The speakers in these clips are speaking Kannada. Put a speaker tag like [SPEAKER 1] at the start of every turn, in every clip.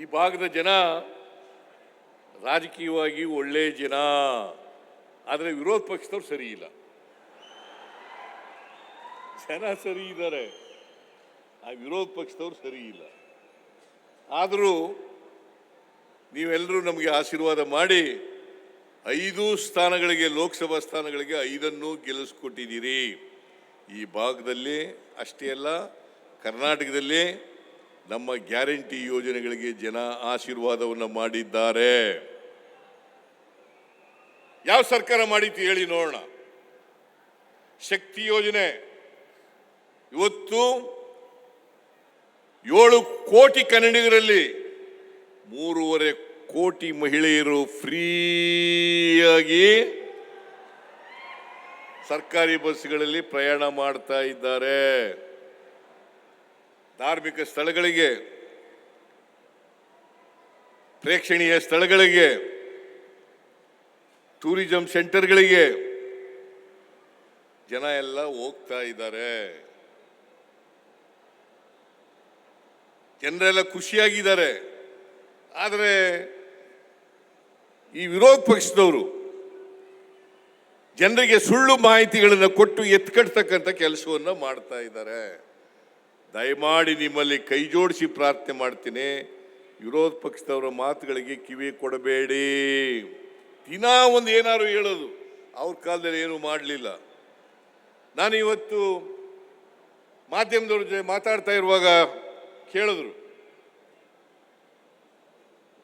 [SPEAKER 1] ಈ ಭಾಗದ ಜನ ರಾಜಕೀಯವಾಗಿ ಒಳ್ಳೆಯ ಜನ, ಆದರೆ ವಿರೋಧ ಪಕ್ಷದವ್ರು ಸರಿ ಇಲ್ಲ. ಜನ ಸರಿ ಇದ್ದಾರೆ ಆ ವಿರೋಧ ಪಕ್ಷದವ್ರು ಸರಿ ಇಲ್ಲ. ಆದರೂ ನೀವೆಲ್ಲರೂ ನಮಗೆ ಆಶೀರ್ವಾದ ಮಾಡಿ ಐದು ಸ್ಥಾನಗಳಿಗೆ, ಲೋಕಸಭಾ ಸ್ಥಾನಗಳಿಗೆ ಐದನ್ನು ಗೆಲ್ಲಿಸ್ಕೊಟ್ಟಿದ್ದೀರಿ. ಈ ಭಾಗದಲ್ಲಿ ಅಷ್ಟೇ ಅಲ್ಲ, ಕರ್ನಾಟಕದಲ್ಲಿ ನಮ್ಮ ಗ್ಯಾರಂಟಿ ಯೋಜನೆಗಳಿಗೆ ಜನ ಆಶೀರ್ವಾದವನ್ನು ಮಾಡಿದ್ದಾರೆ. ಯಾವ ಸರ್ಕಾರ ಮಾಡಿತ್ತು ಹೇಳಿ ನೋಡೋಣ. ಶಕ್ತಿ ಯೋಜನೆ ಇವತ್ತು ಏಳು ಕೋಟಿ ಕನ್ನಡಿಗರಲ್ಲಿ ಮೂರುವರೆ ಕೋಟಿ ಮಹಿಳೆಯರು ಫ್ರೀಯಾಗಿ ಸರ್ಕಾರಿ ಬಸ್ಗಳಲ್ಲಿ ಪ್ರಯಾಣ ಮಾಡ್ತಾ ಇದ್ದಾರೆ. ಧಾರ್ಮಿಕ ಸ್ಥಳಗಳಿಗೆ, ಪ್ರೇಕ್ಷಣೀಯ ಸ್ಥಳಗಳಿಗೆ ಟೂರಿಸಂ ಸೆಂಟರ್ಗಳಿಗೆ ಜನ ಎಲ್ಲ ಹೋಗ್ತಾ ಇದ್ದಾರೆ. ಜನರೆಲ್ಲ ಖುಷಿಯಾಗಿದ್ದಾರೆ. ಆದರೆ ಈ ವಿರೋಧ ಪಕ್ಷದವರು ಜನರಿಗೆ ಸುಳ್ಳು ಮಾಹಿತಿಗಳನ್ನು ಕೊಟ್ಟು ಎತ್ಕಟ್ತಕ್ಕಂಥ ಕೆಲಸವನ್ನು ಮಾಡ್ತಾ ಇದ್ದಾರೆ. ದಯಮಾಡಿ ನಿಮ್ಮಲ್ಲಿ ಕೈ ಜೋಡಿಸಿ ಪ್ರಾರ್ಥನೆ ಮಾಡ್ತೀನಿ. ವಿರೋಧ ಪಕ್ಷದವರ ಮಾತುಗಳಿಗೆ ಕಿವಿ ಕೊಡಬೇಡಿ. ದಿನಾ ಒಂದು ಏನಾದ್ರು ಹೇಳೋದು. ಅವ್ರ ಕಾಲದಲ್ಲಿ ಏನು ಮಾಡಲಿಲ್ಲ. ನಾನು ಇವತ್ತು ಮಾಧ್ಯಮದವ್ರ ಜೊತೆ ಮಾತಾಡ್ತಾ ಇರುವಾಗ ಕೇಳಿದ್ರು.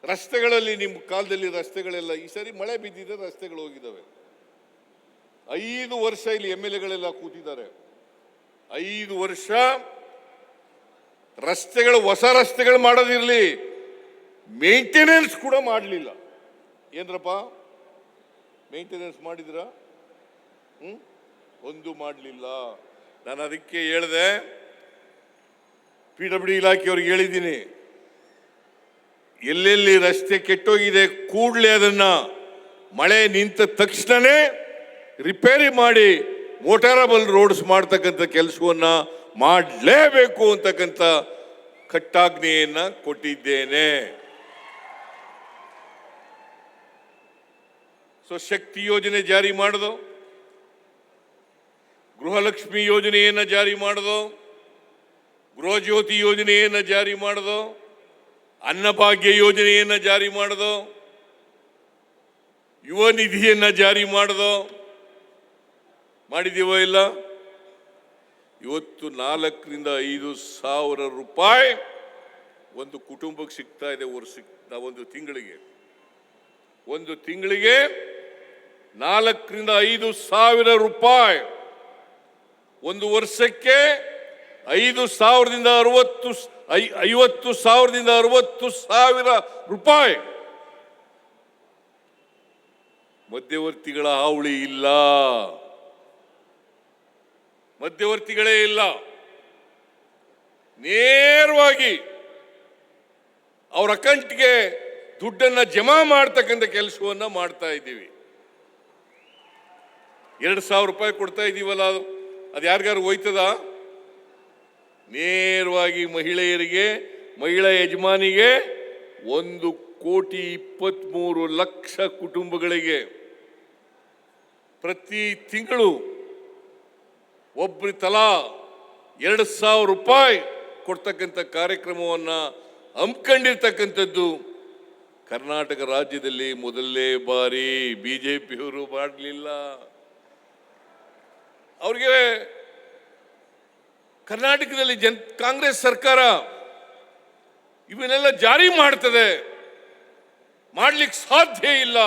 [SPEAKER 1] ರಸ್ತೆಗಳಲ್ಲಿ ನಿಮ್ಮ ಕಾಲದಲ್ಲಿ ರಸ್ತೆಗಳೆಲ್ಲ, ಈ ಸರಿ ಮಳೆ ಬಿದ್ದಿದೆ ರಸ್ತೆಗಳು ಹೋಗಿದ್ದಾವೆ. ಐದು ವರ್ಷ ಇಲ್ಲಿ ಎಂ ಎಲ್ ಎಗಳೆಲ್ಲ ಕೂತಿದ್ದಾರೆ. ಐದು ವರ್ಷ ರಸ್ತೆಗಳು, ಹೊಸ ರಸ್ತೆಗಳು ಮಾಡೋದಿರಲಿ ಮೇಂಟೆನೆನ್ಸ್ ಕೂಡ ಮಾಡಲಿಲ್ಲ. ಏನ್ರಪ್ಪ? ಮೇಂಟೆನೆನ್ಸ್ ಮಾಡಿದ್ರಾ? ಒಂದು ಮಾಡಲಿಲ್ಲ. ನಾನು ಅದಕ್ಕೆ ಹೇಳಿದೆ ಪಿ ಡಬ್ಲ್ಯೂ ಇಲಾಖೆಯವ್ರಿಗೆ ಹೇಳಿದ್ದೀನಿ, ಎಲ್ಲೆಲ್ಲಿ ರಸ್ತೆ ಕೆಟ್ಟೋಗಿದೆ ಕೂಡಲೇ ಅದನ್ನ ಮಳೆ ನಿಂತ ತಕ್ಷಣನೇ ರಿಪೇರಿ ಮಾಡಿ ಮೋಟಾರಬಲ್ ರೋಡ್ಸ್ ಮಾಡ್ತಕ್ಕಂಥ ಕೆಲಸವನ್ನ ಮಾಡಲೇಬೇಕು ಅಂತಕ್ಕಂಥ ಕಟ್ಟಾಜ್ಞೆಯನ್ನ ಕೊಟ್ಟಿದ್ದೇನೆ. ಸೊ ಶಕ್ತಿ ಯೋಜನೆ ಜಾರಿ ಮಾಡೋದು, ಗೃಹಲಕ್ಷ್ಮಿ ಯೋಜನೆಯನ್ನ ಜಾರಿ ಮಾಡೋದು, ಗೃಹಜ್ಯೋತಿ ಯೋಜನೆಯನ್ನ ಜಾರಿ ಮಾಡೋದು, ಅನ್ನಭಾಗ್ಯ ಯೋಜನೆಯನ್ನ ಜಾರಿ ಮಾಡೋದು, ಯುವ ನಿಧಿಯನ್ನ ಜಾರಿ ಮಾಡೋದು. ಮಾಡಿದೀವೋ ಇಲ್ಲ? ಇವತ್ತು ನಾಲ್ಕರಿಂದ ಐದು ಸಾವಿರ ರೂಪಾಯಿ ಒಂದು ಕುಟುಂಬಕ್ಕೆ ಸಿಗ್ತಾ ಇದೆ ವರ್ಷಕ್ಕೆ ಒಂದು ತಿಂಗಳಿಗೆ. ಒಂದು ತಿಂಗಳಿಗೆ ನಾಲ್ಕರಿಂದ ಐದು ಸಾವಿರ ರೂಪಾಯಿ. ಒಂದು ವರ್ಷಕ್ಕೆ ಐದು ಸಾವಿರದಿಂದ ಅರವತ್ತು ಐ- ಐವತ್ತು ಸಾವಿರದಿಂದ ಅರವತ್ತು ಸಾವಿರ ರೂಪಾಯಿ. ಮಧ್ಯವರ್ತಿಗಳ ಹಾವಳಿ ಇಲ್ಲ. ಮಧ್ಯವರ್ತಿಗಳೇ ಇಲ್ಲ. ನೇರವಾಗಿ ಅವರ ಅಕೌಂಟ್ಗೆ ದುಡ್ಡನ್ನ ಜಮಾ ಮಾಡ್ತಕ್ಕಂಥ ಕೆಲಸವನ್ನ ಮಾಡ್ತಾ ಇದ್ದೀವಿ. ಎರಡು ಸಾವಿರ ರೂಪಾಯಿ ಕೊಡ್ತಾ ಇದ್ದೀವಲ್ಲ ಅದು. ಅದು ಯಾರಿಗಾರು ಹೋಯ್ತದ? ನೇರವಾಗಿ ಮಹಿಳೆಯರಿಗೆ, ಮಹಿಳಾ ಯಜಮಾನಿಗೆ ಒಂದು ಕೋಟಿ ಇಪ್ಪತ್ತ್ಮೂರು ಲಕ್ಷ ಕುಟುಂಬಗಳಿಗೆ ಪ್ರತಿ ತಿಂಗಳು ಒಬ್ಬರು ತಲಾ ಎರಡು ಸಾವಿರ ರೂಪಾಯಿ ಕೊಡ್ತಕ್ಕಂಥ ಕಾರ್ಯಕ್ರಮವನ್ನು ಹಮ್ಮಿಕೊಂಡಿರ್ತಕ್ಕಂಥದ್ದು ಕರ್ನಾಟಕ ರಾಜ್ಯದಲ್ಲಿ ಮೊದಲನೇ ಬಾರಿ ಬಿ ಜೆ ಪಿಯವರು ಮಾಡಲಿಲ್ಲ. ಅವ್ರಿಗೆ ಕರ್ನಾಟಕದಲ್ಲಿ ಜನ್, ಕಾಂಗ್ರೆಸ್ ಸರ್ಕಾರ ಇವನ್ನೆಲ್ಲ ಜಾರಿ ಮಾಡ್ತದೆ. ಮಾಡ್ಲಿಕ್ಕೆ ಸಾಧ್ಯ ಇಲ್ಲ.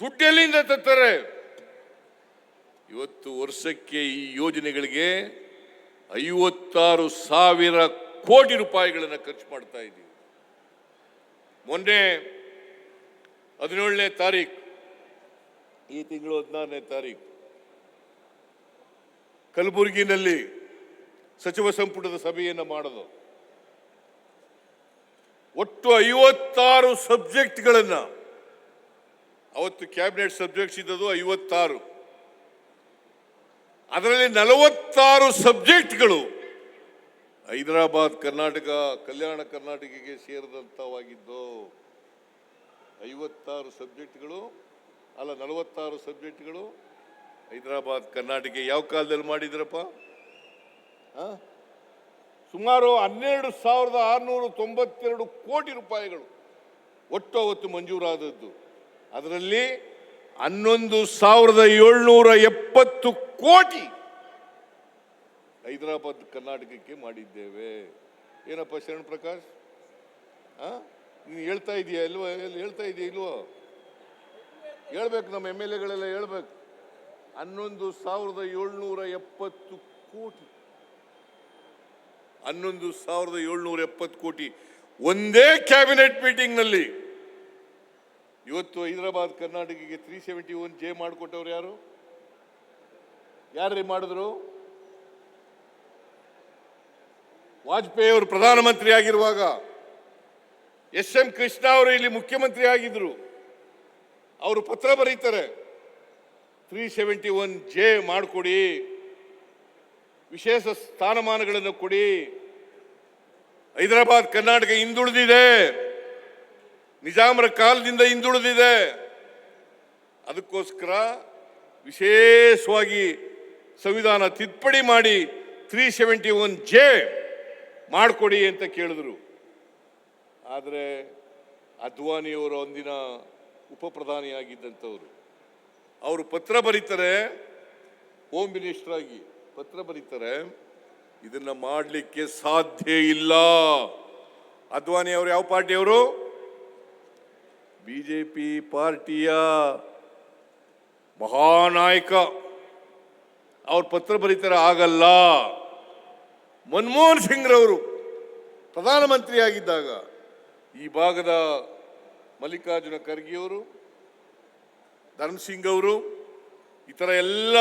[SPEAKER 1] ದುಡ್ಡೆಲ್ಲಿಂದ ತತ್ತಾರೆ ಇವತ್ತು ವರ್ಷಕ್ಕೆ ಈ ಯೋಜನೆಗಳಿಗೆ ಐವತ್ತಾರು ಸಾವಿರ ಕೋಟಿ ರೂಪಾಯಿಗಳನ್ನು ಖರ್ಚು ಮಾಡ್ತಾ ಇದ್ದೀವಿ. ಮೊನ್ನೆ ಹದಿನೇಳನೇ ತಾರೀಕು ಈ ತಿಂಗಳು ಹದಿನಾರನೇ ತಾರೀಕು ಕಲಬುರಗಿನಲ್ಲಿ ಸಚಿವ ಸಂಪುಟದ ಸಭೆಯನ್ನು ಮಾಡೋದು. ಒಟ್ಟು ಐವತ್ತಾರು ಸಬ್ಜೆಕ್ಟ್ಗಳನ್ನು, ಅವತ್ತು ಕ್ಯಾಬಿನೆಟ್ ಸಬ್ಜೆಕ್ಟ್ಸ್ ಇದ್ದದ್ದು ಐವತ್ತಾರು. ಅದರಲ್ಲಿ ನಲವತ್ತಾರು ಸಬ್ಜೆಕ್ಟ್ಗಳು ಹೈದರಾಬಾದ್ ಕರ್ನಾಟಕ, ಕಲ್ಯಾಣ ಕರ್ನಾಟಕಕ್ಕೆ ಸೇರಿದಂಥವಾಗಿದ್ದು ಐವತ್ತಾರು ಸಬ್ಜೆಕ್ಟ್ಗಳು, ಅಲ್ಲ ನಲವತ್ತಾರು ಸಬ್ಜೆಕ್ಟ್ಗಳು ಹೈದರಾಬಾದ್ ಕರ್ನಾಟಕ ಯಾವ ಕಾಲದಲ್ಲಿ ಮಾಡಿದ್ರಪ್ಪ? ಸುಮಾರು ಹನ್ನೆರಡು ಸಾವಿರದ ಆರುನೂರ ತೊಂಬತ್ತೆರಡು ಕೋಟಿ ರೂಪಾಯಿಗಳು, ಒಟ್ಟು ಅವತ್ತು ಮಂಜೂರಾದದ್ದು ಅದರಲ್ಲಿ ಹನ್ನೊಂದು ಸಾವಿರದ ಏಳ್ನೂರ ಎಪ್ಪತ್ತು ಕೋಟಿ ಹೈದರಾಬಾದ್ ಕರ್ನಾಟಕಕ್ಕೆ ಮಾಡಿದ್ದೇವೆ. ಏನಪ್ಪ ಶರಣ್ ಪ್ರಕಾಶ್? ನೀನು ಹೇಳ್ತಾ ಇದೀಯಾ ಇಲ್ವೋ? ಎಲ್ಲಿ ಹೇಳ್ತಾ ಇದೆಯಾ ಇಲ್ವೋ? ಹೇಳ್ಬೇಕು, ನಮ್ಮ ಎಂ ಎಲ್ ಎಗಳೆಲ್ಲ ಹೇಳ್ಬೇಕು. ಹನ್ನೊಂದು ಸಾವಿರದ ಏಳ್ನೂರ ಎಪ್ಪತ್ತು ಕೋಟಿ. ಹನ್ನೊಂದು ಸಾವಿರದ ಏಳ್ನೂರ ಎಪ್ಪತ್ತು ಕೋಟಿ ಒಂದೇ ಕ್ಯಾಬಿನೆಟ್ ಮೀಟಿಂಗ್ನಲ್ಲಿ ಇವತ್ತು ಹೈದರಾಬಾದ್, ಕರ್ನಾಟಕಕ್ಕೆ ತ್ರೀ ಸೆವೆಂಟಿ ಒನ್ ಜೆ ಮಾಡಿಕೊಟ್ಟವ್ರು ಯಾರು? ಯಾರ್ರೀ ಮಾಡಿದ್ರು? ವಾಜಪೇಯಿ ಅವರು ಪ್ರಧಾನಮಂತ್ರಿ ಆಗಿರುವಾಗ ಎಸ್ ಎಂ ಕೃಷ್ಣ ಅವರು ಇಲ್ಲಿ ಮುಖ್ಯಮಂತ್ರಿ ಆಗಿದ್ರು. ಅವರು ಪತ್ರ ಬರೀತಾರೆ ತ್ರೀ ಸೆವೆಂಟಿ ಒನ್ ಜೆ ಮಾಡಿಕೊಡಿ, ವಿಶೇಷ ಸ್ಥಾನಮಾನಗಳನ್ನು ಕೊಡಿ. ಹೈದರಾಬಾದ್, ಕರ್ನಾಟಕ ಹಿಂದುಳಿದಿದೆ. ನಿಜಾಮರ ಕಾಲದಿಂದ ಹಿಂದುಳಿದಿದೆ. ಅದಕ್ಕೋಸ್ಕರ ವಿಶೇಷವಾಗಿ ಸಂವಿಧಾನ ತಿದ್ದುಪಡಿ ಮಾಡಿ ತ್ರೀ ಸೆವೆಂಟಿ ಒನ್ ಜೆ ಮಾಡಿಕೊಡಿ ಅಂತ ಕೇಳಿದ್ರು. ಆದರೆ ಅದ್ವಾನಿಯವರು ಒಂದಿನ ಉಪ ಪ್ರಧಾನಿಯಾಗಿದ್ದಂಥವ್ರು ಅವರು ಪತ್ರ ಬರೀತಾರೆ ಹೋಮ್ ಆಗಿ ಪತ್ರ ಬರೀತಾರೆ, ಇದನ್ನು ಮಾಡಲಿಕ್ಕೆ ಸಾಧ್ಯ ಇಲ್ಲ. ಅದ್ವಾನಿ ಅವರು ಯಾವ ಪಾರ್ಟಿಯವರು? ಬಿಜೆಪಿ ಪಾರ್ಟಿಯ ಮಹಾನಾಯಕ. ಅವ್ರ ಪತ್ರ ಬರೀತಾರೆ, ಆಗಲ್ಲ. ಮನಮೋಹನ್ ಸಿಂಗ್ ರವರು ಪ್ರಧಾನಮಂತ್ರಿ ಆಗಿದ್ದಾಗ ಈ ಭಾಗದ ಮಲ್ಲಿಕಾರ್ಜುನ ಖರ್ಗೆಯವರು, ಧರ್ಮ ಸಿಂಗ್ ಅವರು, ಇತರ ಎಲ್ಲ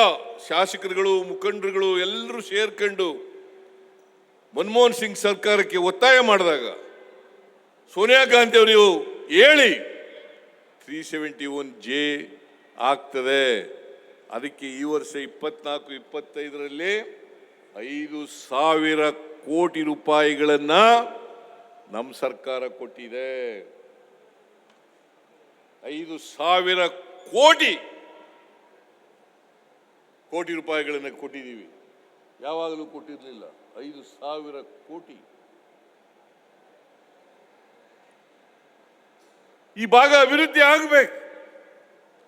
[SPEAKER 1] ಶಾಸಕರುಗಳು, ಮುಖಂಡರುಗಳು ಎಲ್ಲರೂ ಸೇರ್ಕೊಂಡು ಮನಮೋಹನ್ ಸಿಂಗ್ ಸರ್ಕಾರಕ್ಕೆ ಒತ್ತಾಯ ಮಾಡಿದಾಗ ಸೋನಿಯಾ ಗಾಂಧಿ ಅವರು ಹೇಳಿ ತ್ರೀ ಸೆವೆಂಟಿ ಒನ್ ಜೆ ಆಗ್ತದೆ. ಅದಕ್ಕೆ ಈ ವರ್ಷ ಇಪ್ಪತ್ನಾಲ್ಕು, ಇಪ್ಪತ್ತೈದರಲ್ಲಿ ಐದು ಸಾವಿರ ಕೋಟಿ ರೂಪಾಯಿಗಳನ್ನು ನಮ್ಮ ಸರ್ಕಾರ ಕೊಟ್ಟಿದೆ. ಐದು ಸಾವಿರ ಕೋಟಿ ಕೋಟಿ ರೂಪಾಯಿಗಳನ್ನು ಕೊಟ್ಟಿದ್ದೀವಿ. ಯಾವಾಗಲೂ ಕೊಟ್ಟಿರಲಿಲ್ಲ. ಐದು ಸಾವಿರ ಕೋಟಿ. ಈ ಭಾಗ ಅಭಿವೃದ್ಧಿ ಆಗಬೇಕು.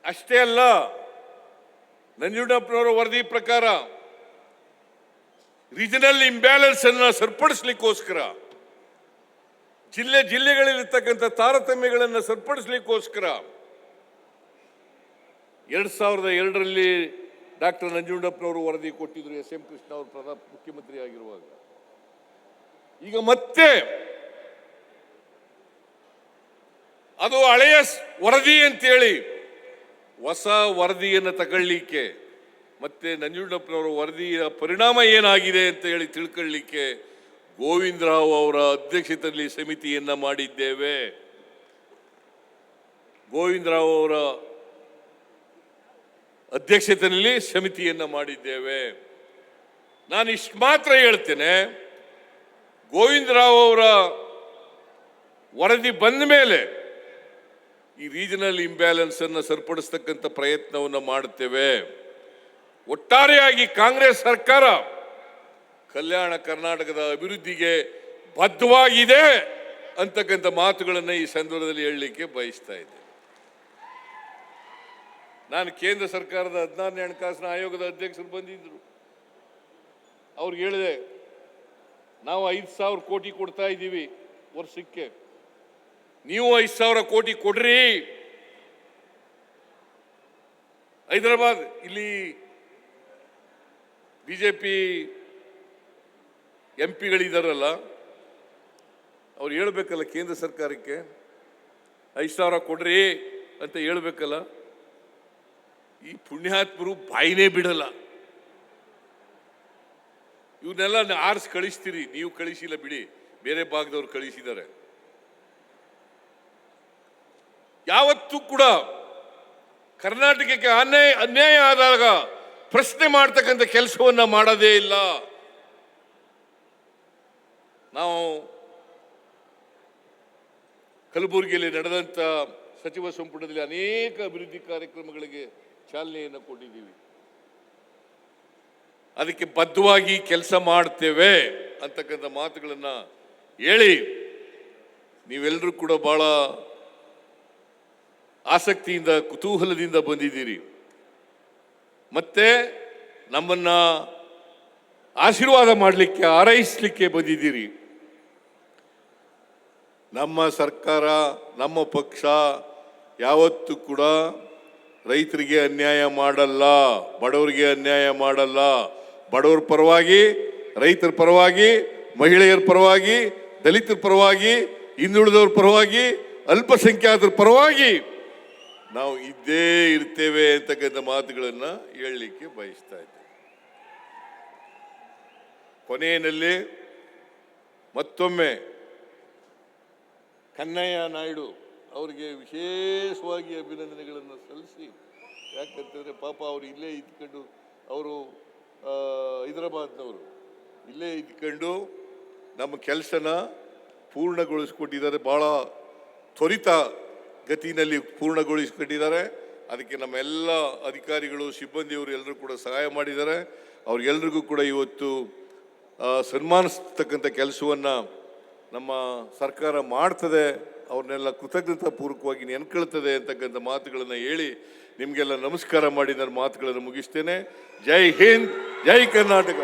[SPEAKER 1] ಅಷ್ಟೇ ಅಲ್ಲ, ನಂಜುಂಡಪ್ಪನವರ ವರದಿ ಪ್ರಕಾರ ರೀಜನಲ್ ಇಂಬ್ಯಾಲೆನ್ಸ್ ಅನ್ನು ಸರಿಪಡಿಸ್ಲಿಕ್ಕೋಸ್ಕರ, ಜಿಲ್ಲೆ ಜಿಲ್ಲೆಗಳಲ್ಲಿರ್ತಕ್ಕಂಥ ತಾರತಮ್ಯಗಳನ್ನು ಸರಿಪಡಿಸ್ಲಿಕ್ಕೋಸ್ಕರ ಎರಡ್ ಸಾವಿರದ ಎರಡರಲ್ಲಿ ಡಾಕ್ಟರ್ ನಂಜುಂಡಪ್ಪನವರು ವರದಿ ಕೊಟ್ಟಿದ್ರು ಎಸ್ ಎಂ ಕೃಷ್ಣ ಅವರು ಪ್ರಧಾನ ಮುಖ್ಯಮಂತ್ರಿ ಆಗಿರುವಾಗ. ಈಗ ಮತ್ತೆ ಅದು ಹಳೆಯ ವರದಿ ಅಂತೇಳಿ. ಹೊಸ ವರದಿಯನ್ನು ತಗೊಳ್ಳಿಕ್ಕೆ, ಮತ್ತೆ ನಂಜುಂಡಪ್ಪನವರ ವರದಿಯ ಪರಿಣಾಮ ಏನಾಗಿದೆ ಅಂತ ಹೇಳಿ ತಿಳ್ಕೊಳ್ಳಿಕ್ಕೆ ಗೋವಿಂದರಾವ್ ಅವರ ಅಧ್ಯಕ್ಷತೆಯಲ್ಲಿ ಸಮಿತಿಯನ್ನ ಮಾಡಿದ್ದೇವೆ. ಗೋವಿಂದರಾವ್ ಅವರ ಅಧ್ಯಕ್ಷತೆಯಲ್ಲಿ ಸಮಿತಿಯನ್ನ ಮಾಡಿದ್ದೇವೆ. ನಾನು ಇಷ್ಟು ಮಾತ್ರ ಹೇಳ್ತೇನೆ, ಗೋವಿಂದರಾವ್ ಅವರ ವರದಿ ಬಂದ ಮೇಲೆ ಈ ರೀಜನಲ್ ಇಂಬ್ಯಾಲೆನ್ಸ್ ಅನ್ನು ಸರಿಪಡಿಸ್ತಕ್ಕಂಥ ಪ್ರಯತ್ನವನ್ನು ಮಾಡುತ್ತೇವೆ. ಒಟ್ಟಾರೆಯಾಗಿ ಕಾಂಗ್ರೆಸ್ ಸರ್ಕಾರ ಕಲ್ಯಾಣ ಕರ್ನಾಟಕದ ಅಭಿವೃದ್ಧಿಗೆ ಬದ್ಧವಾಗಿದೆ ಅಂತಕ್ಕಂಥ ಮಾತುಗಳನ್ನು ಈ ಸಂದರ್ಭದಲ್ಲಿ ಹೇಳಲಿಕ್ಕೆ ಬಯಸ್ತಾ ಇದ್ದೆ ನಾನು ಕೇಂದ್ರ ಸರ್ಕಾರದ ಹದಿನಾರನೇ ಹಣಕಾಸಿನ ಆಯೋಗದ ಅಧ್ಯಕ್ಷರು ಬಂದಿದ್ದರು ಅವ್ರಿಗೆ ಹೇಳಿದೆ, ನಾವು ಐದು ಸಾವಿರ ಕೋಟಿ ಕೊಡ್ತಾ ಇದ್ದೀವಿ ವರ್ಷಕ್ಕೆ. ನೀವು ಐದು ಸಾವಿರ ಕೋಟಿ ಕೊಡ್ರಿ. ಹೈದರಾಬಾದ್, ಇಲ್ಲಿ ಬಿಜೆಪಿ ಎಂ ಪಿಗಳಿದಾರಲ್ಲ ಅವ್ರು ಹೇಳ್ಬೇಕಲ್ಲ ಕೇಂದ್ರ ಸರ್ಕಾರಕ್ಕೆ, ಐದು ಸಾವಿರ ಕೊಡ್ರಿ ಅಂತ ಹೇಳ್ಬೇಕಲ್ಲ. ಈ ಪುಣ್ಯಾತ್ಮರು ಬಾಯಿನೇ ಬಿಡಲ್ಲ. ಇವನ್ನೆಲ್ಲ ಆರಿಸಿ ಕಳಿಸ್ತೀರಿ, ನೀವು ಕಳಿಸಿಲ್ಲ ಬಿಡಿ, ಬೇರೆ ಭಾಗದವ್ರು ಕಳಿಸಿದ್ದಾರೆ. ಯಾವತ್ತೂ ಕೂಡ ಕರ್ನಾಟಕಕ್ಕೆ ಅನ್ಯಾಯ ಅನ್ಯಾಯ ಆದಾಗ ಪ್ರಶ್ನೆ ಮಾಡ್ತಕ್ಕಂಥ ಕೆಲಸವನ್ನ ಮಾಡೋದೇ ಇಲ್ಲ. ನಾವು ಕಲಬುರಗಿಯಲ್ಲಿ ನಡೆದಂಥ ಸಚಿವ ಸಂಪುಟದಲ್ಲಿ ಅನೇಕ ಅಭಿವೃದ್ಧಿ ಕಾರ್ಯಕ್ರಮಗಳಿಗೆ ಚಾಲನೆಯನ್ನು ಕೊಟ್ಟಿದ್ದೀವಿ. ಅದಕ್ಕೆ ಬದ್ಧವಾಗಿ ಕೆಲಸ ಮಾಡ್ತೇವೆ ಅಂತಕ್ಕಂಥ ಮಾತುಗಳನ್ನು ಹೇಳಿ ನೀವೆಲ್ಲರೂ ಕೂಡ ಬಹಳ ಆಸಕ್ತಿಯಿಂದ, ಕುತೂಹಲದಿಂದ ಬಂದಿದ್ದೀರಿ. ಮತ್ತೆ ನಮ್ಮನ್ನ ಆಶೀರ್ವಾದ ಮಾಡಲಿಕ್ಕೆ ಹಾರೈಸಲಿಕ್ಕೆ ಬಂದಿದ್ದೀರಿ. ನಮ್ಮ ಸರ್ಕಾರ, ನಮ್ಮ ಪಕ್ಷ ಯಾವತ್ತೂ ಕೂಡ ರೈತರಿಗೆ ಅನ್ಯಾಯ ಮಾಡಲ್ಲ, ಬಡವರಿಗೆ ಅನ್ಯಾಯ ಮಾಡಲ್ಲ. ಬಡವರ ಪರವಾಗಿ, ರೈತರ ಪರವಾಗಿ, ಮಹಿಳೆಯರ ಪರವಾಗಿ, ದಲಿತರ ಪರವಾಗಿ, ಹಿಂದುಳಿದವ್ರ ಪರವಾಗಿ, ಅಲ್ಪಸಂಖ್ಯಾತರ ಪರವಾಗಿ ನಾವು ಇದ್ದೇ ಇರ್ತೇವೆ ಅಂತಕ್ಕಂಥ ಮಾತುಗಳನ್ನು ಹೇಳಲಿಕ್ಕೆ ಬಯಸ್ತಾ ಇದ್ದೇವೆ ಕೊನೆಯಲ್ಲಿ ಮತ್ತೊಮ್ಮೆ ಕನ್ನಯ್ಯ ನಾಯ್ಡು ಅವರಿಗೆ ವಿಶೇಷವಾಗಿ ಅಭಿನಂದನೆಗಳನ್ನು ಸಲ್ಲಿಸಿ, ಯಾಕಂತಂದರೆ ಪಾಪ ಅವರು ಇಲ್ಲೇ ಇದ್ಕೊಂಡು ಅವರು ಹೈದರಾಬಾದ್ನವರು ಇಲ್ಲೇ ಇದ್ಕೊಂಡು ನಮ್ಮ ಕೆಲಸನ ಪೂರ್ಣಗೊಳಿಸ್ಕೊಟ್ಟಿದ್ದಾರೆ. ಭಾಳ ತ್ವರಿತ ಗತಿನಲ್ಲಿ ಪೂರ್ಣಗೊಳಿಸಿಕೊಂಡಿದ್ದಾರೆ. ಅದಕ್ಕೆ ನಮ್ಮೆಲ್ಲ ಅಧಿಕಾರಿಗಳು, ಸಿಬ್ಬಂದಿಯವರು ಎಲ್ಲರೂ ಕೂಡ ಸಹಾಯ ಮಾಡಿದ್ದಾರೆ. ಅವ್ರಿಗೆಲ್ರಿಗೂ ಕೂಡ ಇವತ್ತು ಸನ್ಮಾನಿಸ್ತಕ್ಕಂಥ ಕೆಲಸವನ್ನು ನಮ್ಮ ಸರ್ಕಾರ ಮಾಡ್ತದೆ. ಅವ್ರನ್ನೆಲ್ಲ ಕೃತಜ್ಞತಾ ಪೂರ್ವಕವಾಗಿ ನೆನ್ಕೊಳ್ತದೆ ಅಂತಕ್ಕಂಥ ಮಾತುಗಳನ್ನು ಹೇಳಿ ನಿಮಗೆಲ್ಲ ನಮಸ್ಕಾರ ಮಾಡಿ ನನ್ನ ಮಾತುಗಳನ್ನು ಮುಗಿಸ್ತೇನೆ. ಜೈ ಹಿಂದ್, ಜೈ ಕರ್ನಾಟಕ!